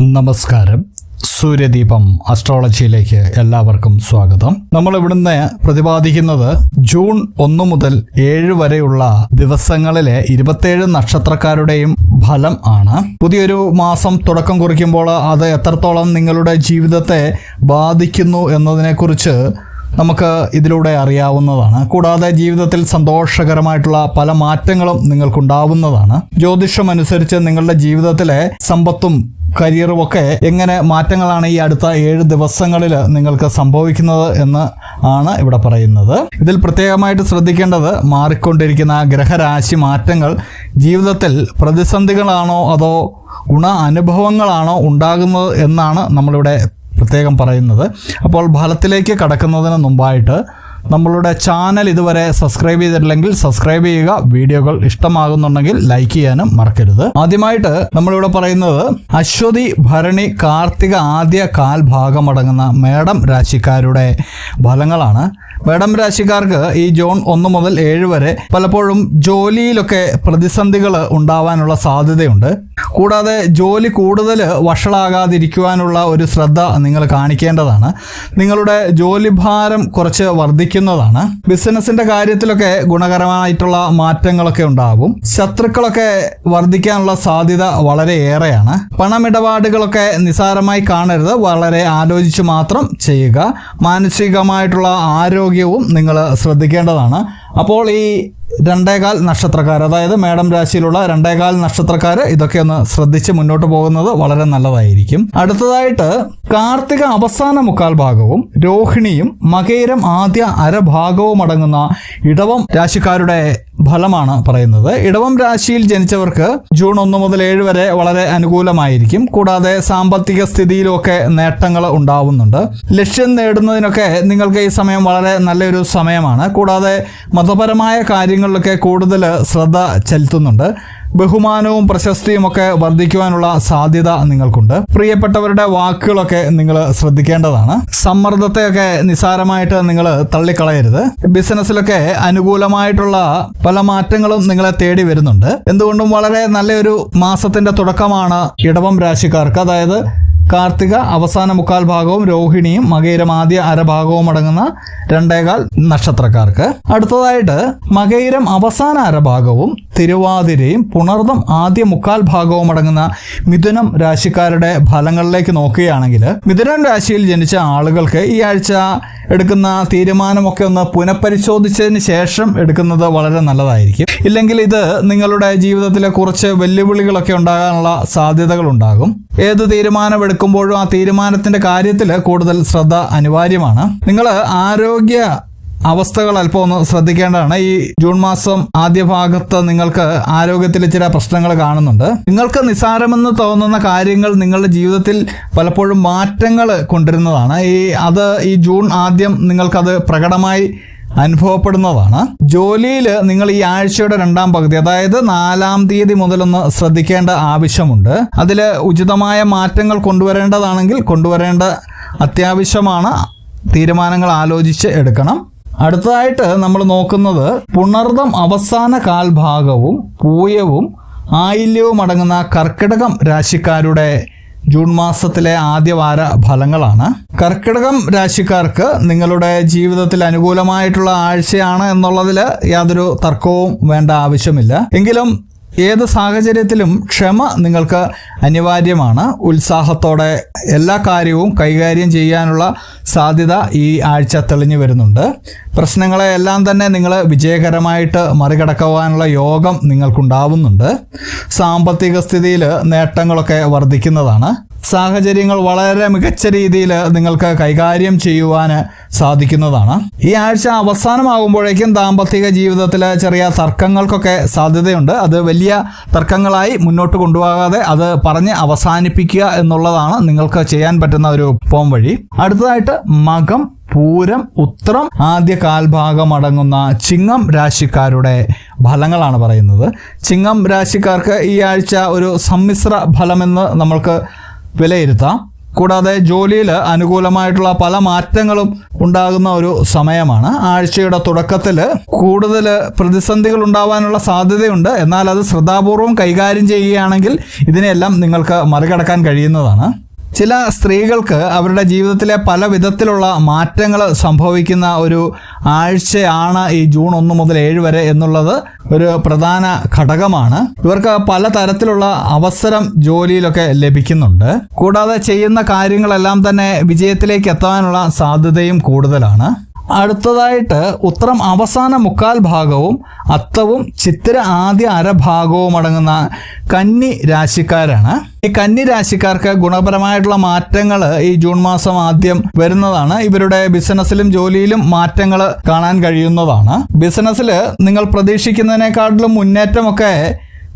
നമസ്കാരം. സൂര്യദീപം അസ്ട്രോളജിയിലേക്ക് എല്ലാവർക്കും സ്വാഗതം. നമ്മൾ ഇവിടുന്ന് പ്രതിപാദിക്കുന്നത് ജൂൺ ഒന്ന് മുതൽ ഏഴ് വരെയുള്ള ദിവസങ്ങളിലെ ഇരുപത്തേഴ് നക്ഷത്രക്കാരുടെയും ഫലം ആണ്. പുതിയൊരു മാസം തുടക്കം കുറിക്കുമ്പോൾ അത് എത്രത്തോളം നിങ്ങളുടെ ജീവിതത്തെ ബാധിക്കുന്നു എന്നതിനെക്കുറിച്ച് നമുക്ക് ഇതിലൂടെ അറിയാവുന്നതാണ്. കൂടാതെ ജീവിതത്തിൽ സന്തോഷകരമായിട്ടുള്ള പല മാറ്റങ്ങളും നിങ്ങൾക്കുണ്ടാവുന്നതാണ്. ജ്യോതിഷം അനുസരിച്ച് നിങ്ങളുടെ ജീവിതത്തിലെ സമ്പത്തും കരിയറും ഒക്കെ എങ്ങനെ മാറ്റങ്ങളാണ് ഈ അടുത്ത ഏഴ് ദിവസങ്ങളിൽ നിങ്ങൾക്ക് സംഭവിക്കുന്നത് എന്ന് ആണ് ഇവിടെ പറയുന്നത്. ഇതിൽ പ്രത്യേകമായിട്ട് ശ്രദ്ധിക്കേണ്ടത് മാറിക്കൊണ്ടിരിക്കുന്ന ഗ്രഹരാശി മാറ്റങ്ങൾ ജീവിതത്തിൽ പ്രതിസന്ധികളാണോ അതോ ഗുണ അനുഭവങ്ങളാണോ ഉണ്ടാകുന്നത് എന്നാണ് നമ്മളിവിടെ പ്രത്യേകം പറയുന്നത്. അപ്പോൾ ഫലത്തിലേക്ക് കടക്കുന്നതിന് മുമ്പായിട്ട് നമ്മളുടെ ചാനൽ ഇതുവരെ സബ്സ്ക്രൈബ് ചെയ്തിട്ടില്ലെങ്കിൽ സബ്സ്ക്രൈബ് ചെയ്യുക. വീഡിയോകൾ ഇഷ്ടമാകുന്നുണ്ടെങ്കിൽ ലൈക്ക് ചെയ്യാനും മറക്കരുത്. ആദ്യമായിട്ട് നമ്മളിവിടെ പറയുന്നത് അശ്വതി ഭരണി കാർത്തിക ആദ്യ കാൽഭാഗമടങ്ങുന്ന മേടം രാശിക്കാരുടെ ഫലങ്ങളാണ്. മേടം രാശിക്കാർക്ക് ഈ ജൂൺ ഒന്ന് മുതൽ ഏഴ് വരെ പലപ്പോഴും ജോലിയിലൊക്കെ പ്രതിസന്ധികൾ ഉണ്ടാവാനുള്ള സാധ്യതയുണ്ട്. കൂടാതെ ജോലി കൂടുതൽ വഷളാകാതിരിക്കുവാനുള്ള ഒരു ശ്രദ്ധ നിങ്ങൾ കാണിക്കേണ്ടതാണ്. നിങ്ങളുടെ ജോലി ഭാരം കുറച്ച് വർദ്ധിക്കുന്നതാണ്. ബിസിനസിന്റെ കാര്യത്തിലൊക്കെ ഗുണകരമായിട്ടുള്ള മാറ്റങ്ങളൊക്കെ ഉണ്ടാകും. ശത്രുക്കളൊക്കെ വർദ്ധിക്കാനുള്ള സാധ്യത വളരെ ഏറെയാണ്. പണമിടപാടുകളൊക്കെ നിസാരമായി കാണരുത്. വളരെ ആലോചിച്ച് മാത്രം ചെയ്യുക. മാനസികമായിട്ടുള്ള ആരോഗ്യവും നിങ്ങൾ ശ്രദ്ധിക്കേണ്ടതാണ്. അപ്പോൾ ഈ രണ്ടേകാൽ നക്ഷത്രക്കാർ അതായത് മേഡം രാശിയിലുള്ള രണ്ടേകാൽ നക്ഷത്രക്കാർ ഇതൊക്കെ ഒന്ന് ശ്രദ്ധിച്ച് മുന്നോട്ട് പോകുന്നത് വളരെ നല്ലതായിരിക്കും. അടുത്തതായിട്ട് കാർത്തിക അവസാന മുക്കാൽ ഭാഗവും രോഹിണിയും മകേരം ആദ്യ അരഭാഗവും അടങ്ങുന്ന ഇടവം രാശിക്കാരുടെ ഫലമാണ് പറയുന്നത്. ഇടവം രാശിയിൽ ജനിച്ചവർക്ക് ജൂൺ ഒന്ന് മുതൽ ഏഴ് വരെ വളരെ അനുകൂലമായിരിക്കും. കൂടാതെ സാമ്പത്തിക സ്ഥിതിയിലുമൊക്കെ നേട്ടങ്ങൾ ഉണ്ടാവുന്നുണ്ട്. ലക്ഷ്യം നേടുന്നതിനൊക്കെ നിങ്ങൾക്ക് ഈ സമയം വളരെ നല്ലൊരു സമയമാണ്. കൂടാതെ മതപരമായ കാര്യങ്ങളിലൊക്കെ കൂടുതൽ ശ്രദ്ധ ചെലുത്തുന്നുണ്ട്. ബഹുമാനവും പ്രശസ്തിയും ഒക്കെ വർദ്ധിക്കുവാനുള്ള സാധ്യത നിങ്ങൾക്കുണ്ട്. പ്രിയപ്പെട്ടവരുടെ വാക്കുകളൊക്കെ നിങ്ങൾ ശ്രദ്ധിക്കേണ്ടതാണ്. സമ്മർദ്ദത്തെയൊക്കെ നിസാരമായിട്ട് നിങ്ങൾ തള്ളിക്കളയരുത്. ബിസിനസ്സിലൊക്കെ അനുകൂലമായിട്ടുള്ള പല മാറ്റങ്ങളും നിങ്ങളെ തേടി വരുന്നുണ്ട്. എന്തുകൊണ്ടും വളരെ നല്ലൊരു മാസത്തിന്റെ തുടക്കമാണ് ഇടവം രാശിക്കാർക്ക്. അതായത് കാർത്തിക അവസാന മുക്കാൽ ഭാഗവും രോഹിണിയും മകയിരം ആദ്യ അരഭാഗവും അടങ്ങുന്ന രണ്ടേകാൽ നക്ഷത്രക്കാർക്ക്. അടുത്തതായിട്ട് മകയിരം അവസാന അരഭാഗവും തിരുവാതിരയും പുണർദം ആദ്യ മുക്കാൽ ഭാഗവും അടങ്ങുന്ന മിഥുനം രാശിക്കാരുടെ ഫലങ്ങളിലേക്ക് നോക്കുകയാണെങ്കിൽ മിഥുനം രാശിയിൽ ജനിച്ച ആളുകൾക്ക് ഈ ആഴ്ച എടുക്കുന്ന തീരുമാനമൊക്കെ ഒന്ന് പുനഃപരിശോധിച്ചതിന് ശേഷം എടുക്കുന്നത് വളരെ നല്ലതായിരിക്കും. ഇല്ലെങ്കിൽ ഇത് നിങ്ങളുടെ ജീവിതത്തിലെ കുറച്ച് വെല്ലുവിളികളൊക്കെ ഉണ്ടാകാനുള്ള സാധ്യതകൾ ഉണ്ടാകും. ഏത് തീരുമാനം എടുക്കുമ്പോഴും ആ തീരുമാനത്തിന്റെ കാര്യത്തിൽ കൂടുതൽ ശ്രദ്ധ അനിവാര്യമാണ്. നിങ്ങൾ ആരോഗ്യ അവസ്ഥകൾ അല്പം ഒന്ന് ശ്രദ്ധിക്കേണ്ടതാണ്. ഈ ജൂൺ മാസം ആദ്യ ഭാഗത്ത് നിങ്ങൾക്ക് ആരോഗ്യത്തിൽ ചില പ്രശ്നങ്ങൾ കാണുന്നുണ്ട്. നിങ്ങൾക്ക് നിസാരമെന്ന് തോന്നുന്ന കാര്യങ്ങൾ നിങ്ങളുടെ ജീവിതത്തിൽ പലപ്പോഴും മാറ്റങ്ങൾ കൊണ്ടുവരുന്നതാണ്. ഈ അത് ഈ ജൂൺ ആദ്യം നിങ്ങൾക്കത് പ്രകടമായി അനുഭവപ്പെടുന്നതാണ്. ജോലിയിൽ നിങ്ങൾ ഈ ആഴ്ചയുടെ രണ്ടാം പകുതി അതായത് നാലാം തീയതി മുതലൊന്ന് ശ്രദ്ധിക്കേണ്ട ആവശ്യമുണ്ട്. അതിൽ ഉചിതമായ മാറ്റങ്ങൾ കൊണ്ടുവരേണ്ടതാണെങ്കിൽ കൊണ്ടുവരേണ്ട അത്യാവശ്യമാണ്. തീരുമാനങ്ങൾ ആലോചിച്ച് എടുക്കണം. അടുത്തതായിട്ട് നമ്മൾ നോക്കുന്നത് പുണർദം അവസാന കാൽഭാഗവും പൂയവും ആയില്യവും അടങ്ങുന്ന കർക്കിടകം രാശിക്കാരുടെ ജൂൺ മാസത്തിലെ ആദ്യവാര ഫലങ്ങളാണ്. കർക്കിടകം രാശിക്കാർക്ക് നിങ്ങളുടെ ജീവിതത്തിൽ അനുകൂലമായിട്ടുള്ള ആഴ്ചയാണ് എന്നുള്ളതിൽ യാതൊരു തർക്കവും വേണ്ട ആവശ്യമില്ല. എങ്കിലും ഏത് സാഹചര്യത്തിലും ക്ഷമ നിങ്ങൾക്ക് അനിവാര്യമാണ്. ഉത്സാഹത്തോടെ എല്ലാ കാര്യവും കൈകാര്യം ചെയ്യാനുള്ള സാധ്യത ഈ ആഴ്ച തെളിഞ്ഞു വരുന്നുണ്ട്. പ്രശ്നങ്ങളെ എല്ലാം തന്നെ നിങ്ങൾ വിജയകരമായിട്ട് മറികടക്കുവാനുള്ള യോഗം നിങ്ങൾക്കുണ്ടാവുന്നുണ്ട്. സാമ്പത്തിക സ്ഥിതിയിൽ നേട്ടങ്ങളൊക്കെ വർദ്ധിക്കുന്നതാണ്. സാഹചര്യങ്ങൾ വളരെ മികച്ച രീതിയിൽ നിങ്ങൾക്ക് കൈകാര്യം ചെയ്യുവാൻ സാധിക്കുന്നതാണ്. ഈ ആഴ്ച അവസാനമാകുമ്പോഴേക്കും ദാമ്പത്തിക ജീവിതത്തിൽ ചെറിയ തർക്കങ്ങൾക്കൊക്കെ സാധ്യതയുണ്ട്. അത് വലിയ തർക്കങ്ങളായി മുന്നോട്ട് കൊണ്ടുപോകാതെ അത് പറഞ്ഞ് അവസാനിപ്പിക്കുക എന്നുള്ളതാണ് നിങ്ങൾക്ക് ചെയ്യാൻ പറ്റുന്ന ഒരു പോം വഴി. അടുത്തതായിട്ട് മകം പൂരം ഉത്രം ആദ്യ കാൽഭാഗം അടങ്ങുന്ന ചിങ്ങം രാശിക്കാരുടെ ഫലങ്ങളാണ് പറയുന്നത്. ചിങ്ങം രാശിക്കാർക്ക് ഈ ആഴ്ച ഒരു സമ്മിശ്ര ഫലമെന്ന് നമ്മൾക്ക് വിലയിരുത്താം. കൂടാതെ ജോലിയിൽ അനുകൂലമായിട്ടുള്ള പല മാറ്റങ്ങളും ഉണ്ടാകുന്ന ഒരു സമയമാണ്. ആഴ്ചയുടെ തുടക്കത്തിൽ കൂടുതൽ പ്രതിസന്ധികൾ ഉണ്ടാവാനുള്ള സാധ്യതയുണ്ട്. എന്നാൽ അത് ശ്രദ്ധാപൂർവം കൈകാര്യം ചെയ്യുകയാണെങ്കിൽ ഇതിനെല്ലാം നിങ്ങൾക്ക് മറികടക്കാൻ കഴിയുന്നതാണ്. ചില സ്ത്രീകൾക്ക് അവരുടെ ജീവിതത്തിലെ പല വിധത്തിലുള്ള മാറ്റങ്ങൾ സംഭവിക്കുന്ന ഒരു ആഴ്ചയാണ് ഈ ജൂൺ ഒന്ന് മുതൽ ഏഴ് വരെ എന്നുള്ളത് ഒരു പ്രധാന ഘടകമാണ്. ഇവർക്ക് പല തരത്തിലുള്ള അവസരം ജോലിയിലൊക്കെ ലഭിക്കുന്നുണ്ട്. കൂടാതെ ചെയ്യുന്ന കാര്യങ്ങളെല്ലാം തന്നെ വിജയത്തിലേക്ക് എത്താനുള്ള സാധ്യതയും കൂടുതലാണ്. അടുത്തതായിട്ട് ഉത്തരം അവസാന മുക്കാൽ ഭാഗവും അത്തവും ചിത്തിര ആദ്യ അരഭാഗവും അടങ്ങുന്ന കന്നി രാശിക്കാരാണ്. ഈ കന്നി രാശിക്കാർക്ക് ഗുണപരമായിട്ടുള്ള മാറ്റങ്ങൾ ഈ ജൂൺ മാസം ആദ്യം വരുന്നതാണ്. ഇവരുടെ ബിസിനസ്സിലും ജോലിയിലും മാറ്റങ്ങൾ കാണാൻ കഴിയുന്നതാണ്. ബിസിനസ്സിൽ നിങ്ങൾ പ്രതീക്ഷിക്കുന്നതിനേക്കാട്ടിലും മുന്നേറ്റമൊക്കെ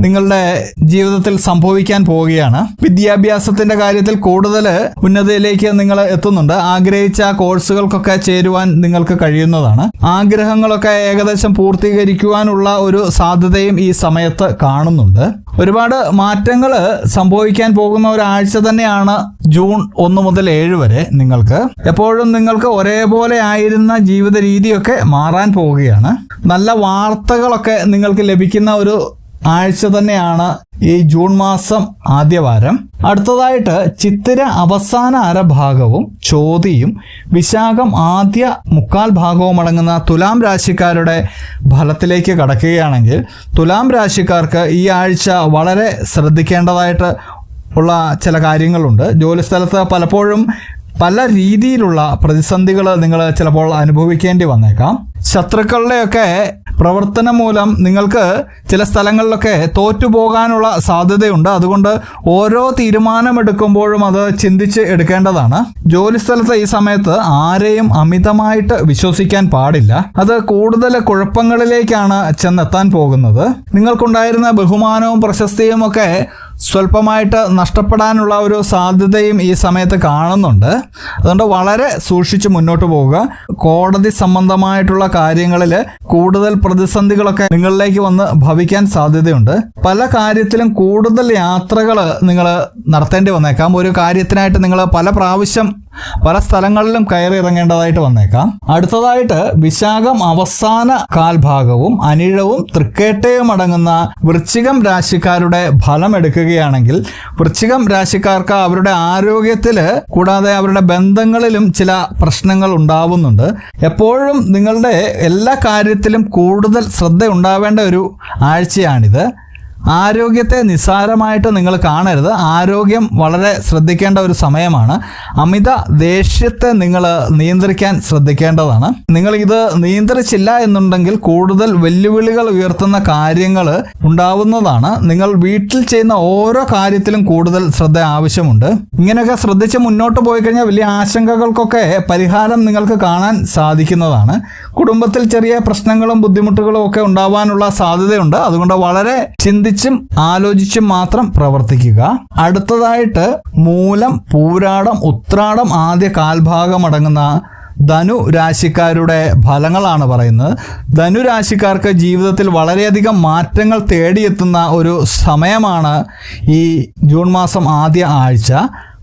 നിങ്ങളുടെ ജീവിതത്തിൽ സംഭവിക്കാൻ പോവുകയാണ്. വിദ്യാഭ്യാസത്തിന്റെ കാര്യത്തിൽ കൂടുതൽ ഉന്നതിയിലേക്ക് നിങ്ങൾ എത്തുന്നുണ്ട്. ആഗ്രഹിച്ച കോഴ്സുകൾക്കൊക്കെ ചേരുവാൻ നിങ്ങൾക്ക് കഴിയുന്നതാണ്. ആഗ്രഹങ്ങളൊക്കെ ഏകദേശം പൂർത്തീകരിക്കുവാനുള്ള ഒരു സാധ്യതയും ഈ സമയത്ത് കാണുന്നുണ്ട്. ഒരുപാട് മാറ്റങ്ങൾ സംഭവിക്കാൻ പോകുന്ന ഒരാഴ്ച തന്നെയാണ് ജൂൺ ഒന്ന് മുതൽ ഏഴ് വരെ നിങ്ങൾക്ക്. എപ്പോഴും നിങ്ങൾക്ക് ഒരേപോലെ ആയിരുന്ന ജീവിത രീതിയൊക്കെ മാറാൻ പോവുകയാണ്. നല്ല വാർത്തകളൊക്കെ നിങ്ങൾക്ക് ലഭിക്കുന്ന ഒരു ആഴ്ച തന്നെയാണ് ഈ ജൂൺ മാസം ആദ്യവാരം അടുത്തതായിട്ട് ചിത്തിര അവസാന അരഭാഗവും ചോതിയും വിശാഖം ആദ്യ മുക്കാൽ ഭാഗവും അടങ്ങുന്ന തുലാം രാശിക്കാരുടെ ഫലത്തിലേക്ക് കടക്കുകയാണെങ്കിൽ തുലാം രാശിക്കാർക്ക് ഈ ആഴ്ച വളരെ ശ്രദ്ധിക്കേണ്ടതായിട്ട് ഉള്ള ചില കാര്യങ്ങളുണ്ട്. ജോലിസ്ഥലത്ത് പലപ്പോഴും പല രീതിയിലുള്ള പ്രതിസന്ധികൾ നിങ്ങൾ ചിലപ്പോൾ അനുഭവിക്കേണ്ടി വന്നേക്കാം. ശത്രുക്കളുടെയൊക്കെ പ്രവർത്തനം മൂലം നിങ്ങൾക്ക് ചില സ്ഥലങ്ങളിലൊക്കെ തോറ്റുപോകാനുള്ള സാധ്യതയുണ്ട്. അതുകൊണ്ട് ഓരോ തീരുമാനമെടുക്കുമ്പോഴും അത് ചിന്തിച്ച് എടുക്കേണ്ടതാണ്. ജോലിസ്ഥലത്ത് ഈ സമയത്ത് ആരെയും അമിതമായിട്ട് വിശ്വസിക്കാൻ പാടില്ല. അത് കൂടുതൽ കുഴപ്പങ്ങളിലേക്കാണ് ചെന്നെത്താൻ പോകുന്നത്. നിങ്ങൾക്കുണ്ടായിരുന്ന ബഹുമാനവും പ്രശസ്തിയും ഒക്കെ സ്വല്പമായിട്ട് നഷ്ടപ്പെടാനുള്ള ഒരു സാധ്യതയും ഈ സമയത്ത് കാണുന്നുണ്ട്. അതുകൊണ്ട് വളരെ സൂക്ഷിച്ച് മുന്നോട്ട് പോവുക. കോടതി സംബന്ധമായിട്ടുള്ള കാര്യങ്ങളിൽ കൂടുതൽ പ്രതിസന്ധികളൊക്കെ നിങ്ങളിലേക്ക് വന്ന് ഭവിക്കാൻ സാധ്യതയുണ്ട്. പല കാര്യത്തിലും കൂടുതൽ യാത്രകൾ നിങ്ങൾ നടത്തേണ്ടി വന്നേക്കാം. ഒരു കാര്യത്തിനായിട്ട് നിങ്ങൾ പല പ്രാവശ്യം പല സ്ഥലങ്ങളിലും കയറി ഇറങ്ങേണ്ടതായിട്ട് വന്നേക്കാം. അടുത്തതായിട്ട് വിശാഖം അവസാന കാൽഭാഗവും അനിഴവും തൃക്കേട്ടയും അടങ്ങുന്ന വൃശ്ചികം രാശിക്കാരുടെ ഫലം എടുക്കുകയാണെങ്കിൽ വൃശ്ചികം രാശിക്കാർക്ക് അവരുടെ ആരോഗ്യത്തിൽ കൂടാതെ അവരുടെ ബന്ധങ്ങളിലും ചില പ്രശ്നങ്ങൾ ഉണ്ടാവുന്നുണ്ട്. എപ്പോഴും നിങ്ങളുടെ എല്ലാ കാര്യത്തിലും കൂടുതൽ ശ്രദ്ധ ഉണ്ടാവേണ്ട ഒരു ആഴ്ചയാണിത്. ആരോഗ്യത്തെ നിസ്സാരമായിട്ട് നിങ്ങൾ കാണരുത്. ആരോഗ്യം വളരെ ശ്രദ്ധിക്കേണ്ട ഒരു സമയമാണ്. അമിത ദേഷ്യത്തെ നിങ്ങൾ നിയന്ത്രിക്കാൻ ശ്രദ്ധിക്കേണ്ടതാണ്. നിങ്ങൾ ഇത് നിയന്ത്രിച്ചില്ല എന്നുണ്ടെങ്കിൽ കൂടുതൽ വെല്ലുവിളികൾ ഉയർത്തുന്ന കാര്യങ്ങൾ ഉണ്ടാവുന്നതാണ്. നിങ്ങൾ വീട്ടിൽ ചെയ്യുന്ന ഓരോ കാര്യത്തിലും കൂടുതൽ ശ്രദ്ധ ആവശ്യമുണ്ട്. ഇങ്ങനെയൊക്കെ ശ്രദ്ധിച്ച് മുന്നോട്ട് പോയി കഴിഞ്ഞാൽ വലിയ ആശങ്കകൾക്കൊക്കെ പരിഹാരം നിങ്ങൾക്ക് കാണാൻ സാധിക്കുന്നതാണ്. കുടുംബത്തിൽ ചെറിയ പ്രശ്നങ്ങളും ബുദ്ധിമുട്ടുകളും ഒക്കെ ഉണ്ടാവാനുള്ള സാധ്യതയുണ്ട്. അതുകൊണ്ട് വളരെ ചിന്തിച്ചും ആലോചിച്ചും മാത്രം പ്രവർത്തിക്കുക. അടുത്തതായിട്ട് മൂലം പൂരാടം ഉത്രാടം ആദ്യ കാൽഭാഗം അടങ്ങുന്ന ധനു രാശിക്കാരുടെ ഫലങ്ങളാണ് പറയുന്നത്. ധനു രാശിക്കാർക്ക് ജീവിതത്തിൽ വളരെയധികം മാറ്റങ്ങൾ തേടിയെത്തുന്ന ഒരു സമയമാണ് ഈ ജൂൺ മാസം ആദ്യ ആഴ്ച.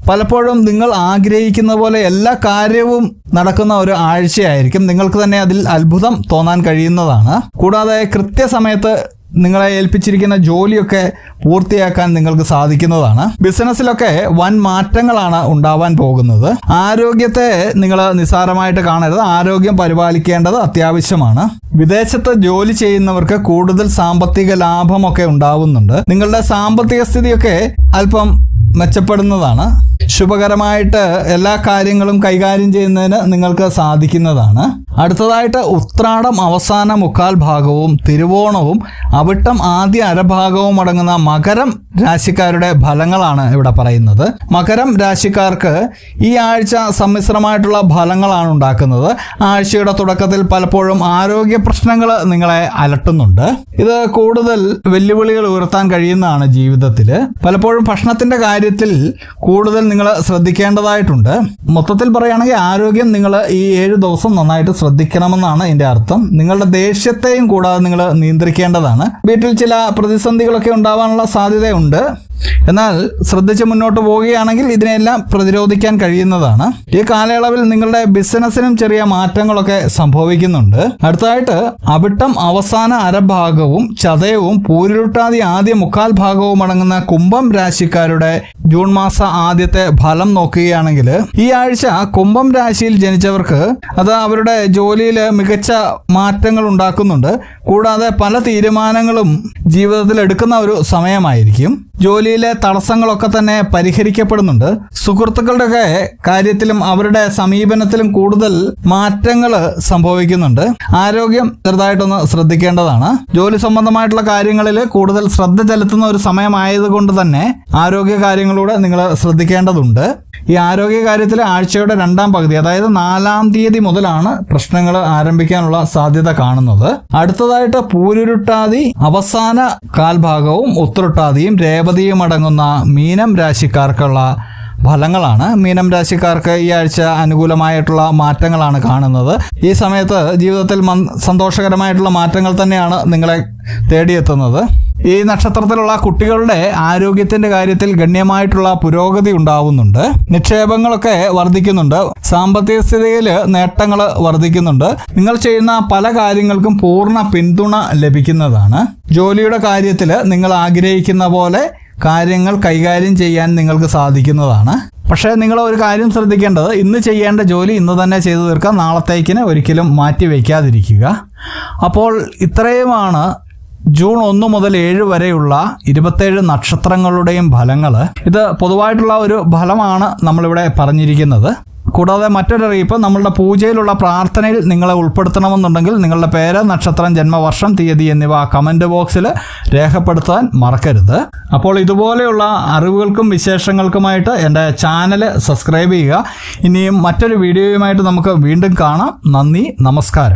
പലപ്പോഴും നിങ്ങൾ ആഗ്രഹിക്കുന്ന പോലെ എല്ലാ കാര്യവും നടക്കുന്ന ഒരു ആഴ്ചയായിരിക്കും. നിങ്ങൾക്ക് തന്നെ അതിൽ അത്ഭുതം തോന്നാൻ കഴിയുന്നതാണ്. കൂടാതെ കൃത്യസമയത്ത് നിങ്ങളെ ഏൽപ്പിച്ചിരിക്കുന്ന ജോലിയൊക്കെ പൂർത്തിയാക്കാൻ നിങ്ങൾക്ക് സാധിക്കുന്നതാണ്. ബിസിനസ്സിലൊക്കെ വൻ മാറ്റങ്ങളാണ് ഉണ്ടാവാൻ പോകുന്നത്. ആരോഗ്യത്തെ നിങ്ങൾ നിസ്സാരമായിട്ട് കാണരുത്. ആരോഗ്യം പരിപാലിക്കേണ്ടത് അത്യാവശ്യമാണ്. വിദേശത്ത് ജോലി ചെയ്യുന്നവർക്ക് കൂടുതൽ സാമ്പത്തിക ലാഭമൊക്കെ ഉണ്ടാവുന്നുണ്ട്. നിങ്ങളുടെ സാമ്പത്തിക സ്ഥിതിയൊക്കെ അല്പം മെച്ചപ്പെടുന്നതാണ്. ശുഭകരമായിട്ട് എല്ലാ കാര്യങ്ങളും കൈകാര്യം ചെയ്യുന്നതിന് നിങ്ങൾക്ക് സാധിക്കുന്നതാണ്. അടുത്തതായിട്ട് ഉത്രാടം അവസാന മുക്കാൽ ഭാഗവും തിരുവോണവും അവിട്ടം ആദ്യ അരഭാഗവും അടങ്ങുന്ന മകരം രാശിക്കാരുടെ ഫലങ്ങളാണ് ഇവിടെ പറയുന്നത്. മകരം രാശിക്കാർക്ക് ഈ ആഴ്ച സമ്മിശ്രമായിട്ടുള്ള ഫലങ്ങളാണ് ഉണ്ടാക്കുന്നത്. ആഴ്ചയുടെ തുടക്കത്തിൽ പലപ്പോഴും ആരോഗ്യ പ്രശ്നങ്ങൾ നിങ്ങളെ അലട്ടുന്നുണ്ട്. ഇത് കൂടുതൽ വെല്ലുവിളികൾ ഉയർത്താൻ കഴിയുന്നതാണ് ജീവിതത്തിൽ പലപ്പോഴും ഭക്ഷണത്തിന്റെ കാര്യത്തിൽ കൂടുതൽ നിങ്ങൾ ശ്രദ്ധിക്കേണ്ടതായിട്ടുണ്ട്. മൊത്തത്തിൽ പറയുകയാണെങ്കിൽ ആരോഗ്യം നിങ്ങൾ ഈ ഏഴ് ദിവസം നന്നായിട്ട് ശ്രദ്ധിക്കണമെന്നാണ് എന്റെ അർത്ഥം. നിങ്ങളുടെ ദേഷ്യത്തെയും കൂടാതെ നിങ്ങൾ നിയന്ത്രിക്കേണ്ടതാണ്. വീട്ടിൽ ചില പ്രതിസന്ധികളൊക്കെ ഉണ്ടാവാനുള്ള സാധ്യതയുണ്ട്. എന്നാൽ ശ്രദ്ധിച്ച് മുന്നോട്ട് പോവുകയാണെങ്കിൽ ഇതിനെല്ലാം പ്രതിരോധിക്കാൻ കഴിയുന്നതാണ്. ഈ കാലയളവിൽ നിങ്ങളുടെ ബിസിനസ്സിനും ചെറിയ മാറ്റങ്ങളൊക്കെ സംഭവിക്കുന്നുണ്ട്. അടുത്തതായിട്ട് അവിട്ടം അവസാന അരഭാഗവും ചതയവും പൂരുരുട്ടാതി ആദ്യ മുക്കാൽ ഭാഗവും അടങ്ങുന്ന കുംഭം രാശിക്കാരുടെ ജൂൺ മാസ ആദ്യത്തെ ഫലം നോക്കുകയാണെങ്കിൽ ഈ ആഴ്ച കുംഭം രാശിയിൽ ജനിച്ചവർക്ക് അത് അവരുടെ ജോലിയിൽ മികച്ച മാറ്റങ്ങൾ ഉണ്ടാക്കുന്നുണ്ട്. കൂടാതെ പല തീരുമാനങ്ങളും ജീവിതത്തിൽ എടുക്കുന്ന ഒരു സമയമായിരിക്കും. ജോലിയിലെ തടസ്സങ്ങളൊക്കെ തന്നെ പരിഹരിക്കപ്പെടുന്നുണ്ട്. സുഹൃത്തുക്കളുടെ കാര്യത്തിലും അവരുടെ സമീപനത്തിലും കൂടുതൽ മാറ്റങ്ങൾ സംഭവിക്കുന്നുണ്ട്. ആരോഗ്യം ചെറുതായിട്ടൊന്ന് ശ്രദ്ധിക്കേണ്ടതാണ്. ജോലി സംബന്ധമായിട്ടുള്ള കാര്യങ്ങളിൽ കൂടുതൽ ശ്രദ്ധ ചെലുത്തുന്ന ഒരു സമയമായതുകൊണ്ട് തന്നെ ആരോഗ്യ കാര്യങ്ങളൂടെ നിങ്ങൾ ശ്രദ്ധിക്കേണ്ടതുണ്ട്. ഈ ആരോഗ്യ കാര്യത്തിൽ ആഴ്ചയുടെ രണ്ടാം പകുതി അതായത് നാലാം തീയതി മുതലാണ് പ്രശ്നങ്ങൾ ആരംഭിക്കാനുള്ള സാധ്യത കാണുന്നത്. അടുത്തതായിട്ട് പൂരുരുട്ടാതി അവസാന കാൽഭാഗവും ഉത്തരുട്ടാതിയും രേവതിയും അടങ്ങുന്ന മീനം രാശിക്കാർക്കുള്ള ഫലങ്ങളാണ്. മീനം രാശിക്കാർക്ക് ഈ ആഴ്ച അനുകൂലമായിട്ടുള്ള മാറ്റങ്ങളാണ് കാണുന്നത്. ഈ സമയത്ത് ജീവിതത്തിൽ സന്തോഷകരമായിട്ടുള്ള മാറ്റങ്ങൾ തന്നെയാണ് നിങ്ങളെ തേടിയെത്തുന്നത്. ഈ നക്ഷത്രത്തിലുള്ള കുട്ടികളുടെ ആരോഗ്യത്തിന്റെ കാര്യത്തിൽ ഗണ്യമായിട്ടുള്ള പുരോഗതി ഉണ്ടാവുന്നുണ്ട്. നിക്ഷേപങ്ങളൊക്കെ വർദ്ധിക്കുന്നുണ്ട് സാമ്പത്തിക സ്ഥിതിയിൽ നേട്ടങ്ങൾ വർദ്ധിക്കുന്നുണ്ട് നിങ്ങൾ ചെയ്യുന്ന പല കാര്യങ്ങൾക്കും പൂർണ പിന്തുണ ലഭിക്കുന്നതാണ്. ജോലിയുടെ കാര്യത്തിൽ നിങ്ങൾ ആഗ്രഹിക്കുന്ന പോലെ കാര്യങ്ങൾ കൈകാര്യം ചെയ്യാൻ നിങ്ങൾക്ക് സാധിക്കുന്നതാണ്. പക്ഷേ നിങ്ങൾ ഒരു കാര്യം ശ്രദ്ധിക്കേണ്ടത് ഇന്ന് ചെയ്യേണ്ട ജോലി ഇന്ന് തന്നെ ചെയ്തു തീർക്കാം നാളത്തേക്കിന് ഒരിക്കലും മാറ്റി വയ്ക്കാതിരിക്കുക അപ്പോൾ ഇത്രയുമാണ് ജൂൺ ഒന്ന് മുതൽ ഏഴ് വരെയുള്ള ഇരുപത്തേഴ് നക്ഷത്രങ്ങളുടെയും ഫലങ്ങൾ ഇത് പൊതുവായിട്ടുള്ള ഒരു ഫലമാണ് നമ്മളിവിടെ പറഞ്ഞിരിക്കുന്നത്. കൂടാതെ മറ്റൊരറിയിപ്പ് നമ്മളുടെ പൂജയിലുള്ള പ്രാർത്ഥനയിൽ നിങ്ങളെ ഉൾപ്പെടുത്തണമെന്നുണ്ടെങ്കിൽ നിങ്ങളുടെ പേര് നക്ഷത്രം ജന്മവർഷം തീയതി എന്നിവ കമന്റ് ബോക്സിൽ രേഖപ്പെടുത്താൻ മറക്കരുത്. അപ്പോൾ ഇതുപോലെയുള്ള അറിവുകൾക്കും വിശേഷങ്ങൾക്കുമായിട്ട് എന്റെ ചാനൽ സബ്സ്ക്രൈബ് ചെയ്യുക. ഇനിയും മറ്റൊരു വീഡിയോയുമായിട്ട് നമുക്ക് വീണ്ടും കാണാം. നന്ദി നമസ്കാരം.